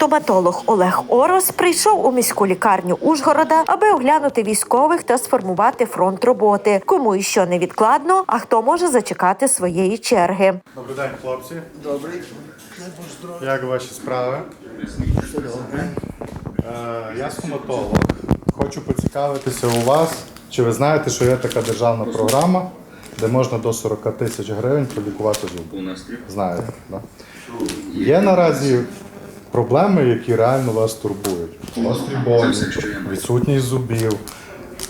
Стоматолог Олег Орос прийшов у міську лікарню Ужгорода, аби оглянути військових та сформувати фронт роботи. Кому і що невідкладно, а хто може зачекати своєї черги. Добрий день, хлопці. Добрий. Як ваші справи? Добре. Е, я стоматолог. Хочу поцікавитися у вас. Чи ви знаєте, що є така державна програма, де можна до 40 тисяч гривень пролікувати зуби? Знаєте, так? Є наразі проблеми, які реально вас турбують. Гострі болі, відсутність зубів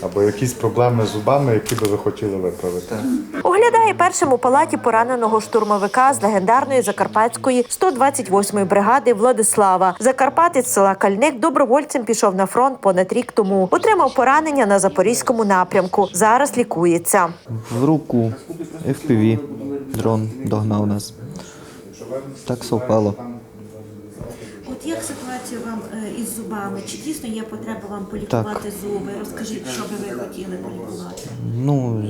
або якісь проблеми з зубами, які би ви хотіли виправити. Оглядає першим у палаті пораненого штурмовика з легендарної закарпатської 128-ї бригади Владислава. Закарпатець села Кальник добровольцем пішов на фронт понад рік тому. Отримав поранення на запорізькому напрямку. Зараз лікується. В руку FPV дрон догнав нас. Так совпало. От як ситуація вам е, із зубами? Чи дійсно є потреба вам полікувати зуби? Розкажіть, що би ви хотіли полікувати? Ну,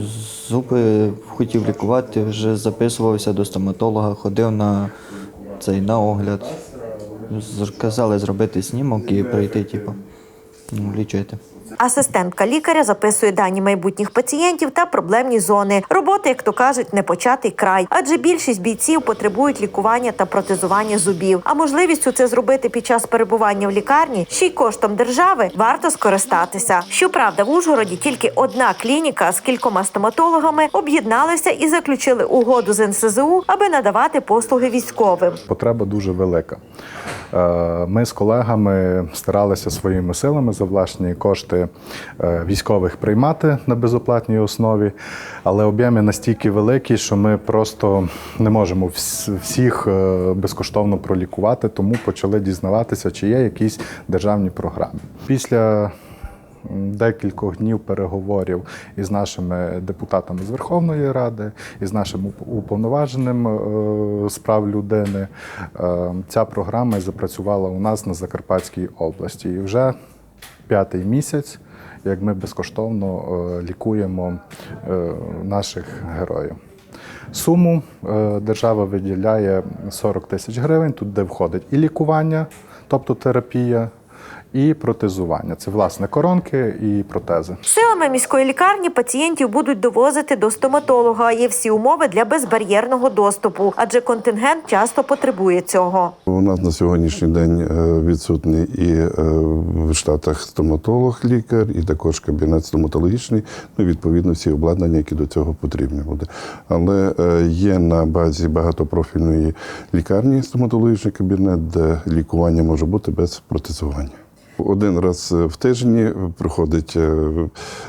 зуби хотів лікувати, вже записувався до стоматолога, ходив на цей на огляд. Казали зробити знімок і прийти, типу, ну, лічити. Асистентка лікаря записує дані майбутніх пацієнтів та проблемні зони. Робота, як то кажуть, не початий край, адже більшість бійців потребують лікування та протезування зубів. А можливістю це зробити під час перебування в лікарні ще й коштом держави варто скористатися. Щоправда, в Ужгороді тільки одна клініка з кількома стоматологами об'єдналися і заключили угоду з НСЗУ, аби надавати послуги військовим. Потреба дуже велика. Е, Ми з колегами старалися своїми силами за власні кошти е, військових приймати на безоплатній основі, але об'єми настільки великі, що ми просто не можемо всіх е, безкоштовно пролікувати, тому почали дізнаватися, чи є якісь державні програми. Після декількох днів переговорів із нашими депутатами з Верховної Ради, із нашим уповноваженим е, з прав людини. Ця програма запрацювала у нас на Закарпатській області. І вже п'ятий місяць, як ми безкоштовно е, лікуємо е, наших героїв. Суму е, держава виділяє 40 тисяч гривень, тут де входить і лікування, тобто терапія, і протезування. Це власне коронки і протези. Силами міської лікарні пацієнтів будуть довозити до стоматолога. Є всі умови для безбар'єрного доступу, адже контингент часто потребує цього. У нас на сьогоднішній день е, відсутній і е, в штатах стоматолог, лікар, і також кабінет стоматологічний. Ну, відповідно, всі обладнання, які до цього потрібні буде. Але е, є на базі багатопрофільної лікарні стоматологічний кабінет, де лікування може бути без протезування. Один раз в тиждень проходить е,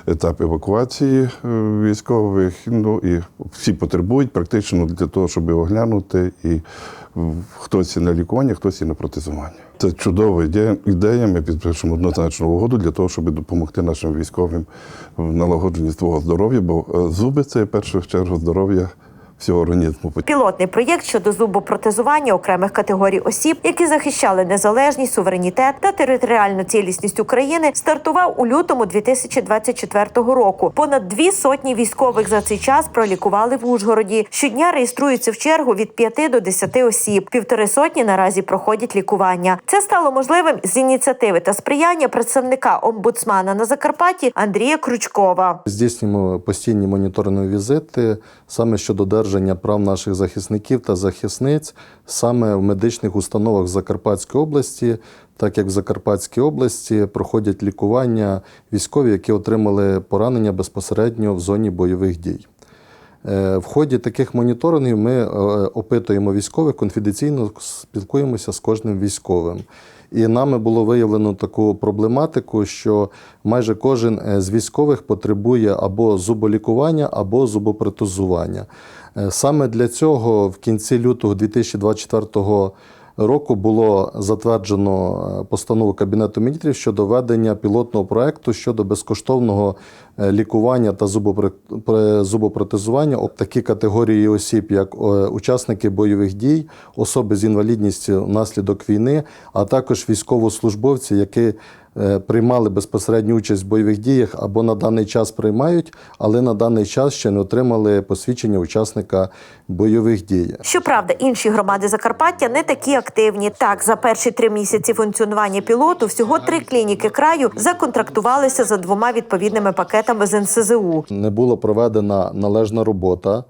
етап евакуації е, військових. Ну і всі потребують практично для того, щоб оглянути і хтось і на лікування, хтось і на протезування. Це чудова ідея. Ми підпишемо однозначно угоду для того, щоб допомогти нашим військовим в налагодженні свого здоров'я, бо е, зуби це в першу чергу здоров'я всього організму. Пілотний проєкт щодо зубопротезування окремих категорій осіб, які захищали незалежність, суверенітет та територіальну цілісність України, стартував у лютому 2024 року. Понад дві сотні військових за цей час пролікували в Ужгороді. Щодня реєструються в чергу від 5 до 10 осіб. Півтори сотні наразі проходять лікування. Це стало можливим з ініціативи та сприяння представника омбудсмана на Закарпатті Андрія Крючкова. Здійснюємо постійні моніторингові візити саме щодо додержання прав наших захисників та захисниць саме в медичних установах Закарпатської області, так як в Закарпатській області проходять лікування військові, які отримали поранення безпосередньо в зоні бойових дій. Е, В ході таких моніторингів ми е, опитуємо військових, конфіденційно спілкуємося з кожним військовим. І нами було виявлено таку проблематику, що майже кожен е, з військових потребує або зуболікування, або зубопротезування. Е, Саме для цього в кінці лютого 2024 року було затверджено е, постанову Кабінету міністрів щодо ведення пілотного проекту щодо безкоштовного е, лікування та зубопротезування об такі категорії осіб, як учасники бойових дій, особи з інвалідністю внаслідок війни, а також військовослужбовці, які приймали безпосередню участь в бойових діях або на даний час приймають, але на даний час ще не отримали посвідчення учасника бойових дій. Щоправда, інші громади Закарпаття не такі активні. Так, за перші три місяці функціонування пілоту всього три клініки краю законтрактувалися за двома відповідними пакетами з НСЗУ. Не була проведена належна робота е,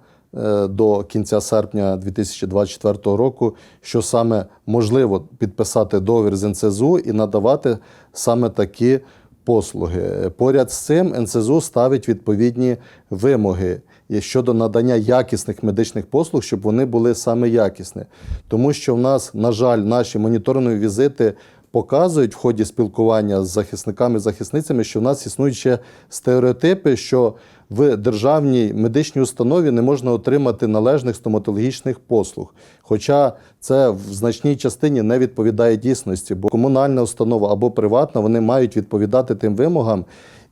до кінця серпня 2024 року, що саме можливо підписати договір з НСЗУ і надавати саме такі послуги. Поряд з цим НСЗУ ставить відповідні вимоги щодо надання якісних медичних послуг, щоб вони були саме якісні. Тому що в нас, на жаль, наші моніторингові візити показують в ході спілкування з захисниками захисницями, що в нас існують ще стереотипи, що в державній медичній установі не можна отримати належних стоматологічних послуг. Хоча це в значній частині не відповідає дійсності, бо комунальна установа або приватна вони мають відповідати тим вимогам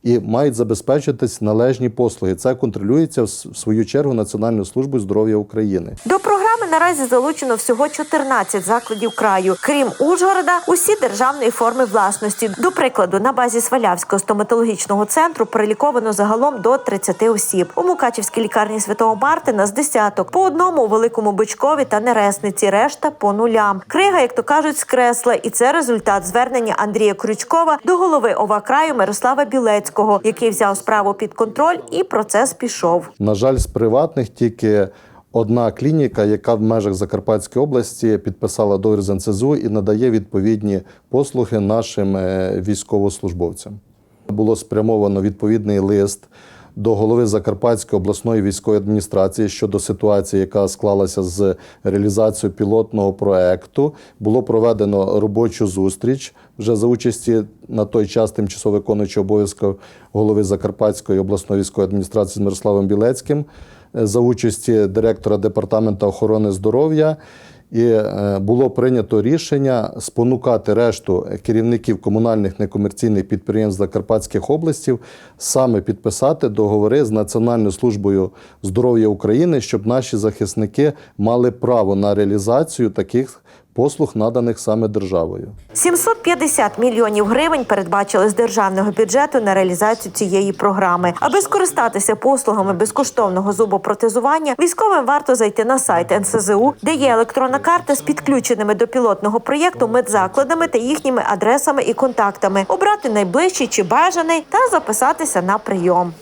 і мають забезпечитись належні послуги. Це контролюється в свою чергу Національною службою здоров'я України. До програми наразі залучено всього 14 закладів краю. Крім Ужгорода, усі державної форми власності. До прикладу, на базі Свалявського стоматологічного центру переліковано загалом до 30 осіб. У Мукачівській лікарні Святого Мартина з десяток, по одному у великому Бичкові та Нересниці, решта по нулям. Крига, як то кажуть, скресла, і це результат звернення Андрія Крючкова до голови ОВА краю Мирослава Білецького, який взяв справу під контроль, і процес пішов. На жаль, з приватних тільки одна клініка, яка в межах Закарпатської області підписала договір з НСЗУ і надає відповідні послуги нашим е, військовослужбовцям. Було спрямовано відповідний лист до голови Закарпатської обласної військової адміністрації щодо ситуації, яка склалася з реалізацією пілотного проекту. Було проведено робочу зустріч вже за участі на той час тимчасово виконуючого обов'язків голови Закарпатської обласної військової адміністрації з Мирославом Білецьким за участі директора департаменту охорони здоров'я. І е, було прийнято рішення спонукати решту керівників комунальних некомерційних підприємств Закарпатських областів саме підписати договори з Національною службою здоров'я України, щоб наші захисники мали право на реалізацію таких послуг, наданих саме державою. 750 мільйонів гривень передбачили з державного бюджету на реалізацію цієї програми. Аби скористатися послугами безкоштовного зубопротезування, військовим варто зайти на сайт НСЗУ, де є електронна карта з підключеними до пілотного проєкту медзакладами та їхніми адресами і контактами, обрати найближчий чи бажаний та записатися на прийом.